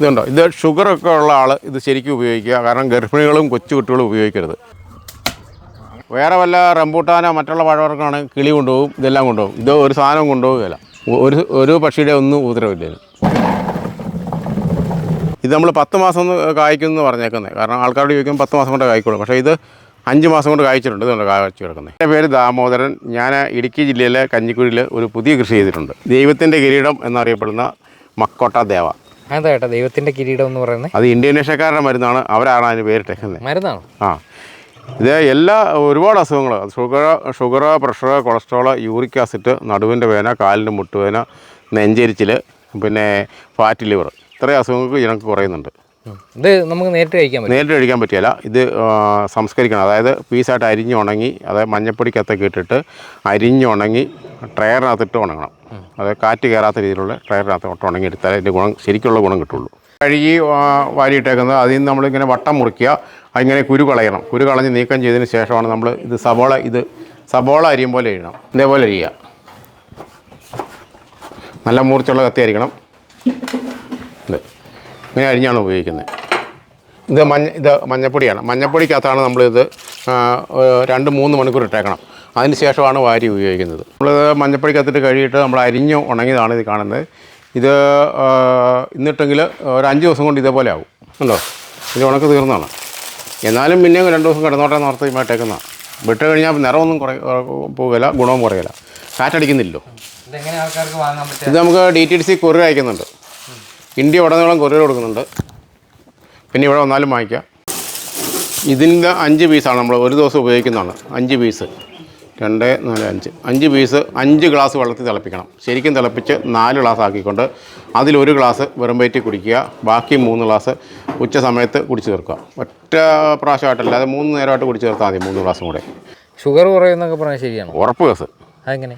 ഇതുണ്ടോ ഇത് ഷുഗറൊക്കെ ഉള്ള ആൾ ഇത് ശരിക്കും ഉപയോഗിക്കുക. കാരണം ഗർഭിണികളും കൊച്ചു കുട്ടികളും ഉപയോഗിക്കരുത്. വേറെ വല്ല റംബൂട്ടാനോ മറ്റുള്ള പഴവർക്കാണ് കിളി കൊണ്ടുപോകും ഇതെല്ലാം കൊണ്ടുപോകും. ഇത് ഒരു സാധനം കൊണ്ടുപോകുകയില്ല ഒരു ഒരു പക്ഷിയുടെ ഒന്നും ഉപദ്രവമില്ല ഇത് നമ്മൾ പത്ത് മാസം കായ്ക്കുന്നു കായ്ക്കും എന്ന് പറഞ്ഞേക്കുന്നത് കാരണം ആൾക്കാരോട് ചോദിക്കുമ്പോൾ പത്ത് മാസം കൊണ്ട് കായ്ക്കുള്ളൂ. പക്ഷേ ഇത് അഞ്ച് മാസം കൊണ്ട് കായ്ച്ചിട്ടുണ്ട്. ഇതുകൊണ്ട് കായ്ച്ചു കിടക്കുന്നത് എന്റെ പേര് ദാമോദരൻ. ഞാൻ ഇടുക്കി ജില്ലയിലെ കഞ്ഞിക്കുഴിയിൽ ഒരു പുതിയ കൃഷി ചെയ്തിട്ടുണ്ട്. ദൈവത്തിന്റെ കിരീടം എന്നറിയപ്പെടുന്ന മക്കോട്ട ദേവ. അതാ ഏട്ടാ ദൈവത്തിന്റെ കിരീടം എന്ന് പറയുന്നത് അത് ഇന്തോനേഷ്യക്കാരുടെ മരുന്നാണ്. അവരാണ് അതിന് പേരിട്ടേക്കുന്നത്. മരുന്നാണ്? ആ. ഇത് എല്ലാ ഒരുപാട് അസുഖങ്ങൾ sugar sugar pressure cholesterol uric acid നടുവിന്റെ വേന കാലിന്റെ മുട്ടുവേന നെഞ്ചരിച്ചിൽ പിന്നെ ഫാറ്റ് ലിവർ. ഇത്രയും അസുഖങ്ങൾക്ക് ഇതിനൊക്കെ കുറയുന്നുണ്ട്. ഇത് നമുക്ക് നേരിട്ട് കഴിക്കാൻ പറ്റും. നേരിട്ട് കഴിക്കാൻ പറ്റിയല്ല. ഇത് സംസ്കരിക്കണം. അതായത് പീസായിട്ട് അരിഞ്ഞുണങ്ങി അതായത് മഞ്ഞപ്പൊടിക്കത്തൊക്കെ ഇട്ടിട്ട് അരിഞ്ഞുണങ്ങി ട്രയറിനകത്തിട്ട് ഉണങ്ങണം. അത് കാറ്റ് കയറാത്ത രീതിയിലുള്ള ട്രയറിനകത്ത് ഒട്ട് ഉണങ്ങി എടുത്താൽ അതിന്റെ ഗുണം ശരിക്കുള്ള ഗുണം കിട്ടുള്ളൂ. കഴുകി വാരിയിട്ടേക്കുന്നത്. അതിൽ നിന്ന് നമ്മളിങ്ങനെ വട്ടം മുറിക്കുക. അതിങ്ങനെ കുരു കളയണം. കുരു കളഞ്ഞ് നീക്കം ചെയ്തതിന് ശേഷമാണ് നമ്മൾ ഇത് സബോള ഇത് സബോള അരിയും പോലെ അരിയണം ഇതേപോലെ അരിയുക. നല്ല മൂർച്ചയുള്ള കത്തി അരിക്കണം. ഇത്. ഇങ്ങനെ അരിഞ്ഞാണ് ഉപയോഗിക്കുന്നത്. ഇത് മഞ്ഞ ഇത് മഞ്ഞപ്പൊടിയാണ്. മഞ്ഞപ്പൊടിക്കകത്താണ് നമ്മളിത് രണ്ട് മൂന്ന് മണിക്കൂർ ഇട്ടേക്കണം. അതിന് ശേഷമാണ് വാരി ഉപയോഗിക്കുന്നത്. നമ്മളിത് മഞ്ഞപ്പൊടിക്കകത്തിട്ട് കഴുകിയിട്ട് നമ്മൾ അരിഞ്ഞ് ഉണങ്ങിയതാണ് ഇത് കാണുന്നത്. ഇത് ഇന്നിട്ടെങ്കിൽ ഒരു അഞ്ച് ദിവസം കൊണ്ട് ഇതേപോലെ ആവും. ഉണ്ടോ ഇത് ഉണക്ക് തീർന്നതാണ്. എന്നാലും പിന്നെ രണ്ട് ദിവസം കിടന്നോട്ടെ നോർത്ത് ഇട്ടേക്കുന്നതാണ് വിട്ട് കഴിഞ്ഞാൽ നിറമൊന്നും കുറേ പോകില്ല ഗുണവും കുറയില്ല കാറ്റടിക്കുന്നില്ലല്ലോ. ഇത് നമുക്ക് D T D C courier അയക്കുന്നുണ്ട്. ഇന്ത്യ ഉടനീളം കൊറിയർ കൊടുക്കുന്നുണ്ട്. പിന്നെ ഇവിടെ വന്നാലും വാങ്ങിക്കാം. ഇതിന്റെ അഞ്ച് പീസാണ് നമ്മൾ ഒരു ദിവസം ഉപയോഗിക്കുന്നതാണ്. അഞ്ച് പീസ് രണ്ട് നാല് അഞ്ച്. അഞ്ച് പീസ് അഞ്ച് ഗ്ലാസ് വെള്ളത്തിൽ തിളപ്പിക്കണം. ശരിക്കും തിളപ്പിച്ച് നാല് ഗ്ലാസ് ആക്കിക്കൊണ്ട് അതിലൊരു ഗ്ലാസ് വെറും വയറ്റിൽ കുടിക്കുക. ബാക്കി മൂന്ന് ഗ്ലാസ് ഉച്ച സമയത്ത് കുടിച്ച് തീർക്കുക. ഒറ്റ പ്രാവശ്യമായിട്ടല്ല അത് മൂന്ന് നേരമായിട്ട് കുടിച്ച് തീർത്താൽ മതി മൂന്ന് ഗ്ലാസ് കൂടെ. ഷുഗർ കുറയുന്നൊക്കെ പറഞ്ഞാൽ ശരിയാണ്? ഉറപ്പ് കേസ്. അതെങ്ങനെ?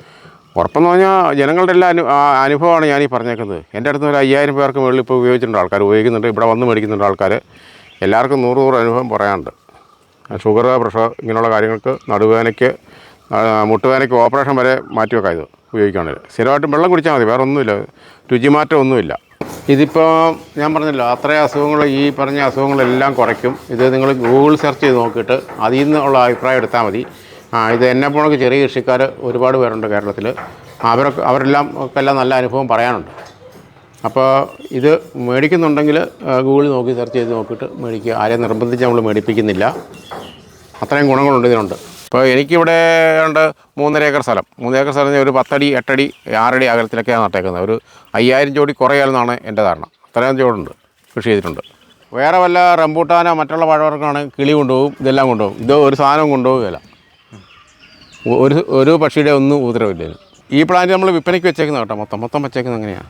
ഉറപ്പെന്ന് പറഞ്ഞാൽ ജനങ്ങളുടെ എല്ലാ അനു അനുഭവമാണ് ഞാനീ പറഞ്ഞേക്കുന്നത്. എന്റെ അടുത്ത് ഒരു അയ്യായിരം പേർക്ക് മുകളിൽ ഇപ്പോൾ ഉപയോഗിച്ചിട്ടുണ്ട് ആൾക്കാർ ഉപയോഗിക്കുന്നുണ്ട് ഇവിടെ വന്ന് മേടിക്കുന്നുണ്ട് ആൾക്കാർ എല്ലാവർക്കും നൂറ് നൂറ് അനുഭവം പറയാനുണ്ട്. ഷുഗർ പ്രഷർ ഇങ്ങനെയുള്ള കാര്യങ്ങൾക്ക് നടുവേനയ്ക്ക് മുട്ടുവേനയ്ക്ക് ഓപ്പറേഷൻ വരെ മാറ്റി വെക്കാം ഇത് ഉപയോഗിക്കുകയാണെങ്കിൽ സ്ഥിരമായിട്ടും വെള്ളം കുടിച്ചാൽ മതി വേറെ ഒന്നുമില്ല. രുചിമാറ്റം ഒന്നുമില്ല. ഇതിപ്പോൾ ഞാൻ പറഞ്ഞല്ലോ അത്രയും അസുഖങ്ങൾ ഈ പറഞ്ഞ അസുഖങ്ങളെല്ലാം കുറയ്ക്കും. ഇത് നിങ്ങൾ ഗൂഗിൾ സെർച്ച് ചെയ്ത് നോക്കിയിട്ട് അതിൽ നിന്നുള്ള അഭിപ്രായം എടുത്താൽ മതി. ആ ഇത് എന്നെ പോണക്ക് ചെറിയ കൃഷിക്കാർ ഒരുപാട് പേരുണ്ട് കേരളത്തിൽ അവരൊക്കെ അവരെല്ലാം എല്ലാം നല്ല അനുഭവം പറയാനുണ്ട്. അപ്പോൾ ഇത് മേടിക്കുന്നുണ്ടെങ്കിൽ ഗൂഗിളിൽ നോക്കി സെർച്ച് ചെയ്ത് നോക്കിയിട്ട് മേടിക്കുക. ആരെയും നിർബന്ധിച്ച് നമ്മൾ മേടിപ്പിക്കുന്നില്ല. അത്രയും ഗുണങ്ങളുണ്ട് ഇതിനുണ്ട്. ഇപ്പോൾ എനിക്കിവിടെ ഉണ്ട് മൂന്നര ഏക്കർ സ്ഥലം. മൂന്നര ഏക്കർ സ്ഥലം ഒരു പത്തടി എട്ടടി ആറടി അകലത്തിലൊക്കെയാണ് നട്ടേക്കുന്നത്. ഒരു അയ്യായിരം ജോഡി കുറയാലെന്നാണ് എന്റെ ധാരണ. അത്രയും ജോഡുണ്ട് കൃഷി ചെയ്തിട്ടുണ്ട്. വേറെ വല്ല റംബൂട്ടാനോ മറ്റുള്ള പഴവർക്കാണ് കിളി കൊണ്ടുപോകും ഇതെല്ലാം കൊണ്ടുപോകും. ഇത് ഒരു സാധനം കൊണ്ടുപോവുകയില്ല ഒരു ഒരു പക്ഷിയുടെ ഒന്നും ഉപദ്രവമില്ല ഈ പ്ലാന്റ് നമ്മൾ വിൽപ്പനയ്ക്ക് വെച്ചേക്കുന്ന കേട്ടോ മൊത്തം മൊത്തം വെച്ചേക്കുന്നത് അങ്ങനെയാണ്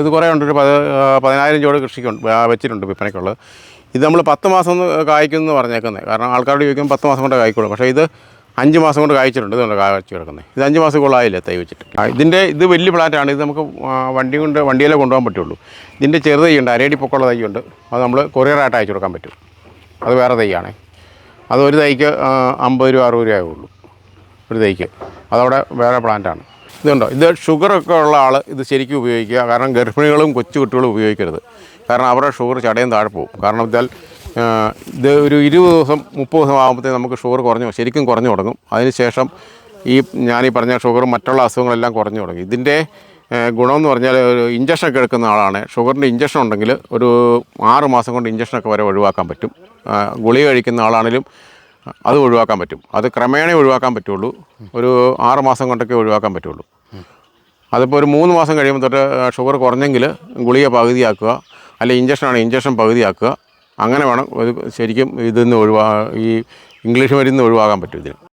ഇത് കുറേ ഉണ്ട് ഒരു പത് പതിനായിരം ചോട് കൃഷിക്കുണ്ട് വെച്ചിട്ടുണ്ട് വിൽപ്പനയ്ക്കുള്ളത് ഇത് നമ്മൾ പത്ത് മാസം ഒന്ന് കായ്ക്കും എന്ന് പറഞ്ഞേക്കുന്നത് കാരണം ആൾക്കാരോട് ചോദിക്കുമ്പോൾ പത്ത് മാസം കൊണ്ട് കായ്ക്കുള്ളൂ. പക്ഷേ ഇത് അഞ്ച് മാസം കൊണ്ട് കായ്ച്ചിട്ടുണ്ട് ഇതുകൊണ്ട് കായ്ച്ചു കിടക്കുന്നത് ഇത് അഞ്ച് മാസം കൊള്ളായില്ല തൈ വെച്ചിട്ട്. ഇതിന്റെ ഇത് വലിയ പ്ലാന്റാണ് ഇത് നമുക്ക് വണ്ടി കൊണ്ട് വണ്ടിയിലേ കൊണ്ടുപോകാൻ പറ്റുള്ളൂ. ഇതിന്റെ ചെറു തൈയുണ്ട് അരയടി പൊക്കമുള്ള തൈയുണ്ട് അത് നമ്മൾ കൊറിയറായിട്ട് അയച്ചു കൊടുക്കാൻ പറ്റും. അത് വേറെ തൈയാണ്. അത് ഒരു തൈക്ക് അമ്പത് രൂപ അറുപത് രൂപയേ ഉള്ളൂ ഒരു തൈക്ക് അതവിടെ വേറെ പ്ലാന്റാണ് ഇതുണ്ടോ? ഇത് ഷുഗറൊക്കെ ഉള്ള ആൾ ഇത് ശരിക്കും ഉപയോഗിക്കുക. കാരണം ഗർഭിണികളും കൊച്ചു കുട്ടികളും ഉപയോഗിക്കരുത്. കാരണം അവരുടെ ഷുഗർ ചടയും താഴെ പോകും. കാരണം വെച്ചാൽ ഇത് ഒരു ഇരുപത് ദിവസം മുപ്പത് ദിവസം ആകുമ്പോഴത്തേക്ക് നമുക്ക് ഷുഗർ കുറഞ്ഞു ശരിക്കും കുറഞ്ഞു തുടങ്ങും. അതിനുശേഷം ഈ ഞാനീ പറഞ്ഞ ഷുഗറും മറ്റുള്ള അസുഖങ്ങളെല്ലാം കുറഞ്ഞു തുടങ്ങി. ഇതിന്റെ ഗുണമെന്ന് പറഞ്ഞാൽ ഒരു ഇഞ്ചക്ഷനൊക്കെ എടുക്കുന്ന ആളാണ്. ഷുഗറിന്റെ ഇഞ്ചക്ഷൻ ഉണ്ടെങ്കിൽ ഒരു ആറ് മാസം കൊണ്ട് ഇഞ്ചക്ഷനൊക്കെ വരെ ഒഴിവാക്കാൻ പറ്റും. ഗുളിക കഴിക്കുന്ന ആളാണെങ്കിലും അത് ഒഴിവാക്കാൻ പറ്റും. അത് ക്രമേണ ഒഴിവാക്കാൻ പറ്റുള്ളൂ. ഒരു ആറ് മാസം കൊണ്ടൊക്കെ ഒഴിവാക്കാൻ പറ്റുള്ളൂ. അതിപ്പോൾ ഒരു മൂന്ന് മാസം കഴിയുമ്പോൾ തൊട്ട് ഷുഗർ കുറഞ്ഞെങ്കിൽ ഗുളിക പകുതിയാക്കുക. അല്ലെങ്കിൽ ഇഞ്ചക്ഷനാണ് ഇഞ്ചക്ഷൻ പകുതിയാക്കുക. അങ്ങനെ വേണം ശരിക്കും ഇതിൽ നിന്ന് ഒഴിവാ ഈ ഇംഗ്ലീഷ് മരുന്ന് ഒഴിവാക്കാൻ പറ്റും ഇതിന്.